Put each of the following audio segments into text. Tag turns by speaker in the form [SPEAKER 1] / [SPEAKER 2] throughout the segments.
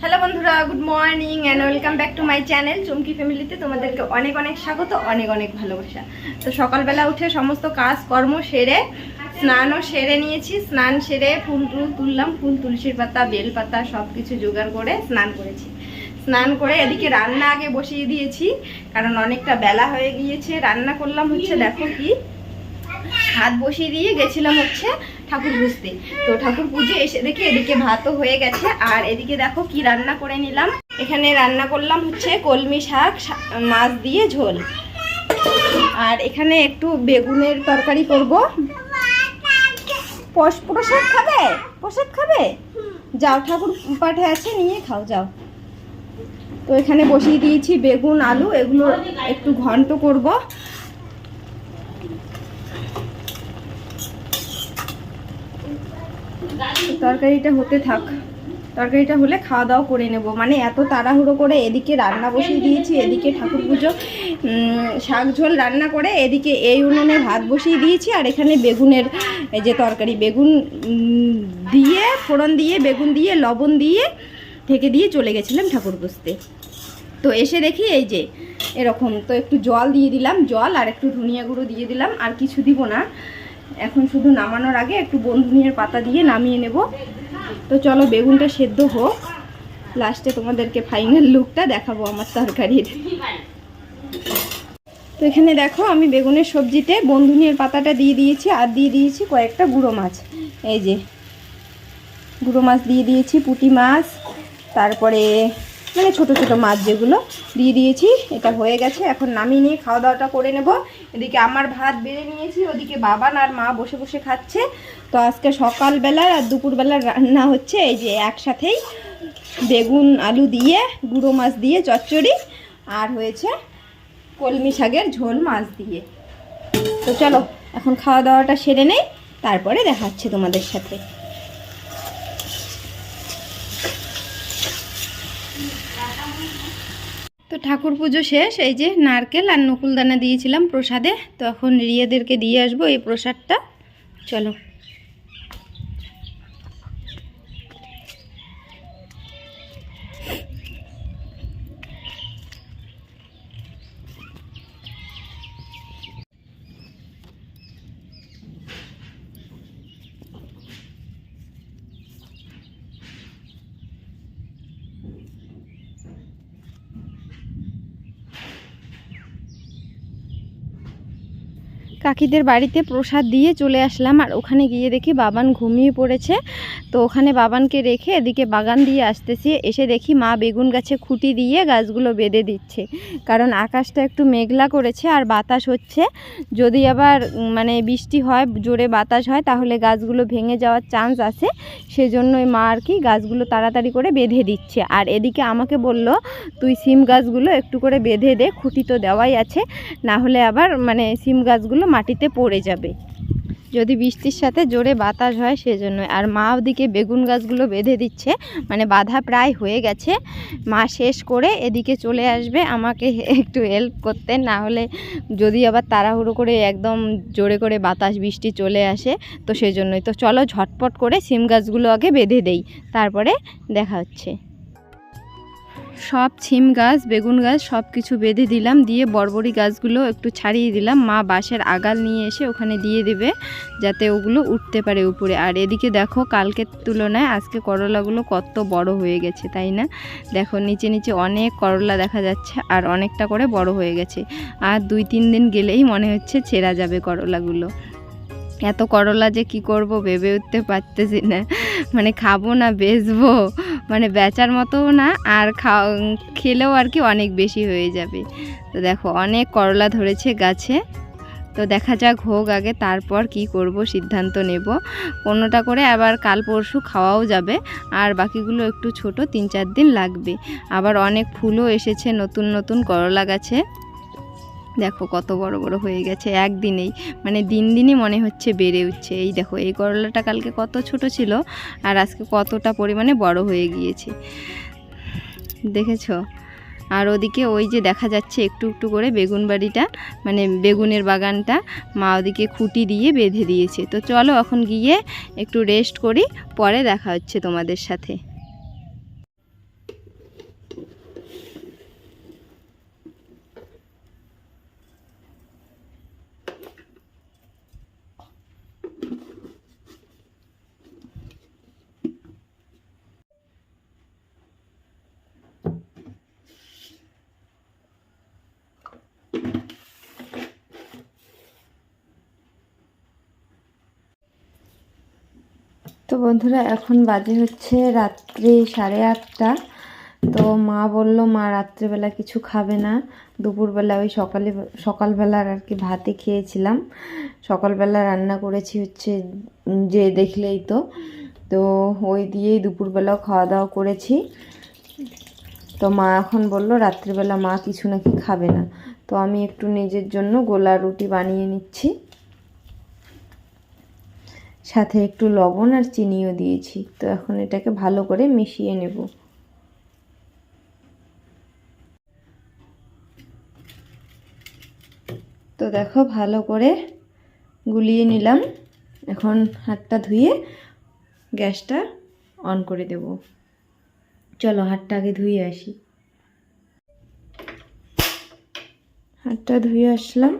[SPEAKER 1] Hello বন্ধুরা, good morning and welcome back to my channel Chumki ফ্যামিলিতে তোমাদেরকে অনেক অনেক স্বাগত, অনেক অনেক ভালোবাসা। তো সকালবেলা উঠে সমস্ত কাজ কর্ম সেরে, স্নানও সেরে নিয়েছি, স্নান সেরে ফুল টুল তুললাম, ফুল, তুলসীর পাতা, বেল পাতা সব কিছু জোগাড় করে স্নান করেছি। স্নান করে এদিকে রান্না আগে বসিয়ে দিয়েছি, কারণ অনেকটা বেলা হয়ে গিয়েছে, রান্না করলাম হচ্ছে দেখো কি হাত বসিয়ে দিয়ে গেছিলাম হচ্ছে ঠাকুর বুঝতে। তো ঠাকুর পুজো এসে দেখি এদিকে ভাতও হয়ে গেছে। আর এদিকে দেখো কি রান্না করে নিলাম। এখানে রান্না করলাম হচ্ছে কলমি শাক মাছ দিয়ে ঝোল। আর এখানে একটু বেগুনের তরকারি করব। প্রসাদ খাবে? প্রসাদ খাবে? যাও ঠাকুর পাঠে আছে, নিয়ে খাও, যাও। তো এখানে বসিয়ে দিয়েছি বেগুন, আলু। এগুলো একটু ঘন্ট করব। তরকারিটা হতে থাক। তরকারিটা হলে খাওয়া দাওয়া করে নেব। মানে এত তাড়াহুড়ো করে এদিকে রান্না বসিয়ে দিয়েছি, এদিকে ঠাকুর পুজো শাক ঝোল রান্না করে এদিকে এই উনুনে ভাত বসিয়ে দিয়েছি আর এখানে বেগুনের এই যে তরকারি, বেগুন দিয়ে, ফোড়ন দিয়ে, বেগুন দিয়ে, লবণ দিয়ে ঢেকে দিয়ে চলে গেছিলাম ঠাকুর পুজতে তো এসে দেখি এই যে এরকম। তো একটু জল দিয়ে দিলাম, জল আর একটু ধনিয়া গুঁড়ো দিয়ে দিলাম, আর কিছু দিব না। এখন শুধু নামানোর আগে একটু বন্ধুনিয়ার পাতা দিয়ে নামিয়ে নেব। তো চলো বেগুনটা সেদ্ধ হোক। লাস্টে তোমাদেরকে ফাইনাল লুকটা দেখাবো আমার তরকারির। তো এখানে দেখো, আমি বেগুনের সবজিতে বন্ধুনিয়ার পাতাটা দিয়ে দিয়েছি আর দিয়ে দিয়েছি কয়েকটা গুঁড়ো মাছ। এই যে, গুঁড়ো মাছ দিয়ে দিয়েছি, পুঁটি মাছ, তারপরে মানে ছোট ছোট মাছ যেগুলো দিয়ে দিয়েছি, এটা হয়ে গেছে। এখন নামিয়ে নিয়ে খাওয়া দাওয়াটা করে নেব। এদিকে আমার ভাত বেড়ে নিয়েছি, ওদিকে বাবান আর মা বসে বসে খাচ্ছে। তো আজকে সকালবেলার আর দুপুরবেলার রান্না হচ্ছে এই যে একসাথেই বেগুন, আলু দিয়ে, গুঁড়ো মাছ দিয়ে, চচ্চড়ি আর হয়েছে কলমি শাকের ঝোল মাছ দিয়ে। তো চলো, এখন খাওয়া দাওয়াটা সেরে নেই, তারপরে দেখাচ্ছে তোমাদের সাথে। তো ঠাকুর পুজো শেষ, এই যে নারকেল আর নকুলদানা দিয়েছিলাম প্রসাদে তো এখন রিয়েদেরকে দিয়ে আসব এই প্রসাদটা। চলো। কাকিদের বাড়িতে প্রসাদ দিয়ে চলে আসলাম। আর ওখানে গিয়ে দেখি বাবান ঘুমিয়ে পড়েছে। তো ওখানে বাবানকে রেখে এদিকে বাগান দিয়ে আসতেছি। এসে দেখি মা বেগুন গাছে খুঁটি দিয়ে গাছগুলো বেঁধে দিচ্ছে। কারণ আকাশটা একটু মেঘলা করেছে আর বাতাস হচ্ছে। যদি আবার মানে বৃষ্টি হয়, জোরে বাতাস হয়, তাহলে গাছগুলো ভেঙে যাওয়ার চান্স আছে। সেজন্যই মা আর কি গাছগুলো তাড়াতাড়ি করে বেঁধে দিচ্ছে। আর এদিকে আমাকে বলল, তুই সিম গাছগুলো একটু করে বেঁধে দে, খুঁটি তো দেওয়াই আছে। না হলে আবার মানে সিম গাছগুলো মাটিতে পড়ে যাবে। যদি বৃষ্টির সাথে জোরে বাতাস হয় সেজন্য। আর মা ওদিকে বেগুন গাছগুলো বেঁধে দিচ্ছে। মানে বাধা প্রায় হয়ে গেছে। মা শেষ করে এদিকে চলে আসবে। আমাকে একটু হেল্প করতে। না হলে যদি আবার তাড়াহুড়ো করে একদম জোরে করে বাতাস, বৃষ্টি চলে আসে, তো সেজন্যই। তো চলো ঝটপট করে সিম গাছগুলো আগে বেঁধে দেই। তারপরে দেখা হচ্ছে। সব ছিম গাছ, বেগুন গাছ সব কিছু বেঁধে দিলাম, দিয়ে বরবরি গাছগুলো একটু ছাড়িয়ে দিলাম। মা বাঁশের আগাল নিয়ে এসে ওখানে দিয়ে দেবে, যাতে ওগুলো উঠতে পারে উপরে। আর এদিকে দেখো, কালকের তুলনায় আজকে করলাগুলো কত বড় হয়ে গেছে, তাই না? দেখো, নিচে নিচে অনেক করলা দেখা যাচ্ছে, আর অনেকটা করে বড় হয়ে গেছে। আর দুই তিন দিন গেলেই মনে হচ্ছে ছেঁড়া যাবে করলাগুলো। এত করলা যে কি করব ভেবে উঠতে পারতেছি না। মানে খাব না, বেচবো। মানে বেচার মতো না, আর খাও, খেলেও আর কি অনেক বেশি হয়ে যাবে। তো দেখো, অনেক করলা ধরেছে গাছে। তো দেখা যাক, হোক আগে তারপর কি করব, সিদ্ধান্ত নেব। কোনোটা করে আবার কাল পরশু খাওয়াও যাবে। আর বাকিগুলো একটু ছোট, তিন চার দিন লাগবে। আবার অনেক ফুলও এসেছে নতুন নতুন করলা গাছে। দেখো কত বড় বড় হয়ে গেছে একদিনেই। মানে দিন দিনই মনে হচ্ছে বেড়ে উঠছে। এই দেখো, এই করলাটা কালকে কত ছোট ছিল আর আজকে কতটা পরিমাণে বড় হয়ে গিয়েছে। দেখেছ? আর ওদিকে ওই যে দেখা যাচ্ছে একটু একটু করে বেগুন বাড়িটা মানে বেগুনের বাগানটা মা ওদিকে খুঁটি দিয়ে বেঁধে দিয়েছে। তো চলো এখন গিয়ে একটু রেস্ট করি, পরে দেখা হচ্ছে তোমাদের সাথে। বন্ধুরা, এখন বাজে হচ্ছে রাত্রি সাড়ে আটটা। তো মা বলল, মা রাত্রেবেলা কিছু খাবে না। দুপুরবেলা ওই সকালে, সকালবেলার আর কি ভাতে খেয়েছিলাম। সকালবেলা রান্না করেছি হচ্ছে যে দেখলেই তো। তো ওই দিয়েই দুপুরবেলাও খাওয়া দাওয়া করেছি। তো মা এখন বলল, রাত্রিবেলা মা কিছু নাকি খাবে না। তো আমি একটু নিজের জন্য গোলা রুটি বানিয়ে নিচ্ছি। সাথে একটু লবণ আর চিনিও দিয়েছি। তো এখন এটাকে ভালো করে মিশিয়ে নেব। তো দেখো ভালো করে গুলিয়ে নিলাম। এখন হাতটা ধুয়ে গ্যাসটা অন করে দেব। চলো হাতটা আগে ধুয়ে আসি। হাতটা ধুয়ে আসলাম।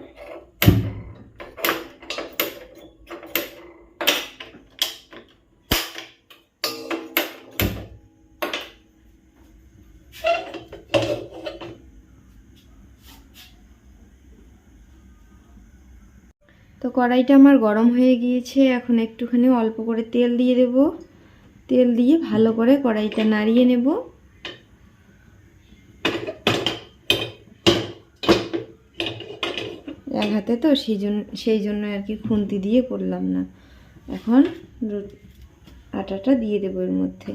[SPEAKER 1] তো কড়াইটা আমার গরম হয়ে গিয়েছে, এখন একটুখানি অল্প করে তেল দিয়ে দেব। তেল দিয়ে ভালো করে কড়াইটা নাড়িয়ে নেব। এক হাতে তো সেই জন্য সেই জন্য আর কি খুন্তি দিয়ে করলাম না। এখন আটাটা দিয়ে দেবো এর মধ্যে।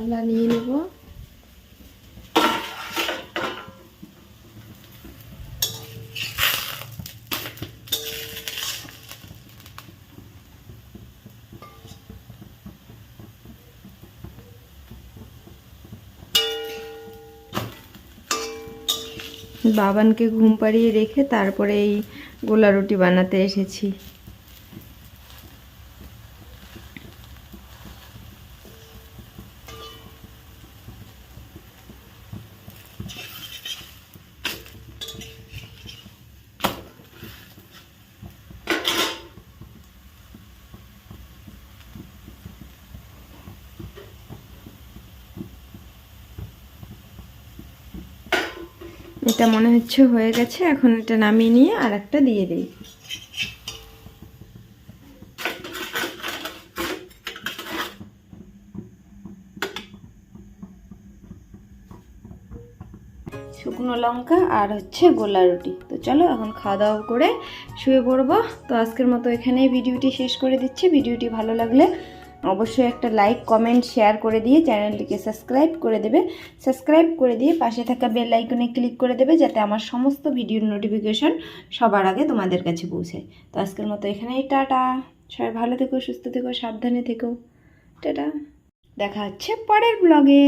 [SPEAKER 1] থালা নিয়ে নেব। বাবানকে ঘুম পাড়িয়ে রেখে তারপরে এই গোলা রুটি বানাতে এসেছি। এটা মনে হচ্ছে হয়ে গেছে, এখন এটা নামিয়ে নিয়ে আর একটা দিয়ে দিই। শুকনো লঙ্কা আর হচ্ছে গোলা রুটি। তো চলো এখন খাওয়া দাওয়া করে শুয়ে পড়ব। তো আজকের মতো এখানেই ভিডিওটি শেষ করে দিচ্ছি। ভিডিওটি ভালো লাগলে অবশ্যই একটা লাইক কমেন্ট শেয়ার করে দিয়ে চ্যানেলটিকে সাবস্ক্রাইব করে দেবে। সাবস্ক্রাইব করে দিয়ে পাশে থাকা বেল আইকনে ক্লিক করে দেবে যাতে আমার সমস্ত ভিডিওর নোটিফিকেশন সবার আগে তোমাদের কাছে পৌঁছায় তো আজকের মতো এখানেই, টাটা। সবাই ভালো থেকো, সুস্থ থেকো, সাবধানে থেকো। টাটা। দেখা হচ্ছে পরের ব্লগে